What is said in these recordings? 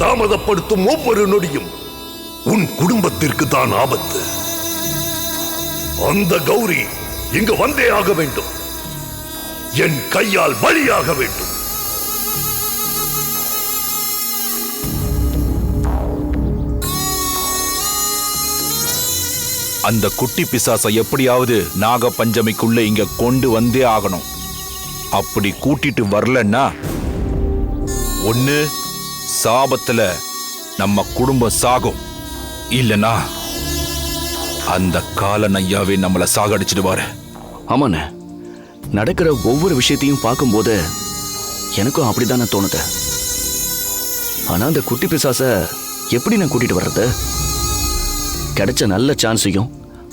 தாமதப்படுத்தும் ஒவ்வொரு நொடியும் உன் குடும்பத்திற்கு தான் ஆபத்து. அந்த கௌரி இங்கு வந்தே ஆக வேண்டும். என் கையால் பலியாக வேண்டும். அந்த குட்டி பிசாசை எப்படியாவது நாக பஞ்சமிக்குள்ள இங்க கொண்டு வந்தே ஆகணும். அப்படி கூட்டிட்டு வரலன்னா ஒண்ணு சாபத்துல நம்ம குடும்பம் சாகும். இல்லனா அந்த காலன் ஐயாவே நம்மள சாகடிச்சிடுவாரு. ஆமாண்ண. நடக்கிற ஒவ்வொரு விஷயத்தையும் பார்க்கும்போது எனக்கும் அப்படிதானே தோணுது. ஆனா அந்த குட்டி பிசாச எப்படி நான் கூட்டிட்டு வர்றது? கிடைச்ச நல்ல சான்ஸையும்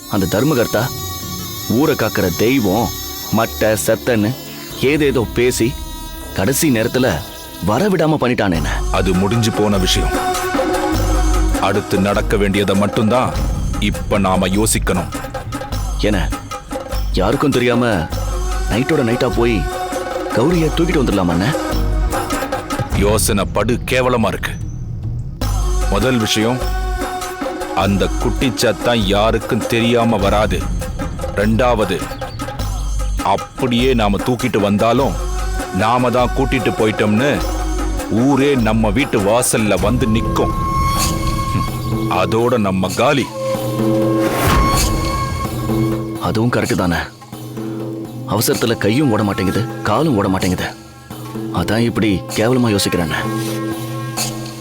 அந்த தர்மகர்த்தா ஊரை காக்கிற தெய்வம் மட்டை செத்தன்னு ஏதேதோ பேசி கடைசி நேரத்துல வரவிடாம பண்ணிட்டானே என்ன? அது முடிஞ்சு போன விஷயம். அடுத்து நடக்க வேண்டியதை மட்டும்தான் இப்ப நாம யோசிக்கணும். என்ன? யாருக்கும் தெரியாம நைட்டோட நைட்டா போய் கௌரிய தூக்கிட்டு வந்துடலாமாண்ணே யோசனை படு கேவலமா இருக்கு. முதல் விஷயம் அந்த குட்டிச்சாத்தான் யாருக்கும் தெரியாம வராது. ரெண்டாவது அப்படியே நாம தூக்கிட்டு வந்தாலும் நாம தான் கூட்டிட்டு போயிட்டோம்னு ஊரே நம்ம வீட்டு வாசல்ல வந்து நிக்கும். அதோட நம்ம காலி. அதுவும் கரெக்டு தானே? அவசரத்துல கையும் ஓட மாட்டேங்குது காலும் ஓட மாட்டேங்குது. அதான் இப்படி கேவலமா யோசிக்கிறேன்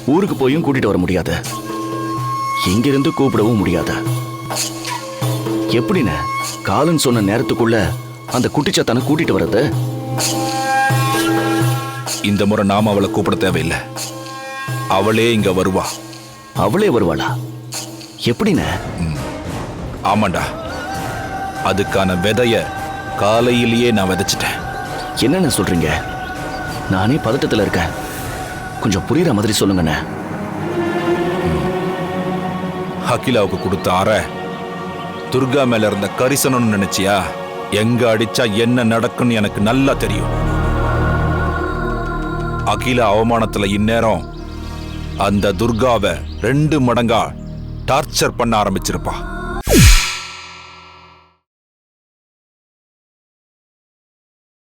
ஊருக்கு போயும் கூட்டிட்டு வர முடியாது. இங்கிருந்து கூப்பிடவும் முடியாது. எப்படின்னு காலன் சொன்ன நேரத்துக்குள்ள அந்த குட்டிச்சாத்தான கூட்டிட்டு வர்றது? இந்த முறை நாம அவளை கூப்பிட தேவையில்லை. அவளே இங்க வருவா. அவளே வருவாளா? எப்படிண்ணே ஆமாண்டா. அதுக்கான விதைய காலையிலேயே நான் விதைச்சிட்டேன். என்னென்ன சொல்றீங்க? நானே பதட்டத்துல இருக்கேன். கொஞ்சம் புரியுற மாதிரி சொல்லுங்கண்ணே. அகிலாவுக்கு கொடுத்த அற துர்கா மேல இருந்த கரிசனம்னு நினைச்சியா? எங்க அடிச்சா என்ன நடக்கும்னு எனக்கு நல்லா தெரியும். அகில அவமானத்துல இந்நேரம் அந்த துர்காவை ரெண்டு மடங்கா டார்ச்சர் பண்ண ஆரம்பிச்சிருப்பா.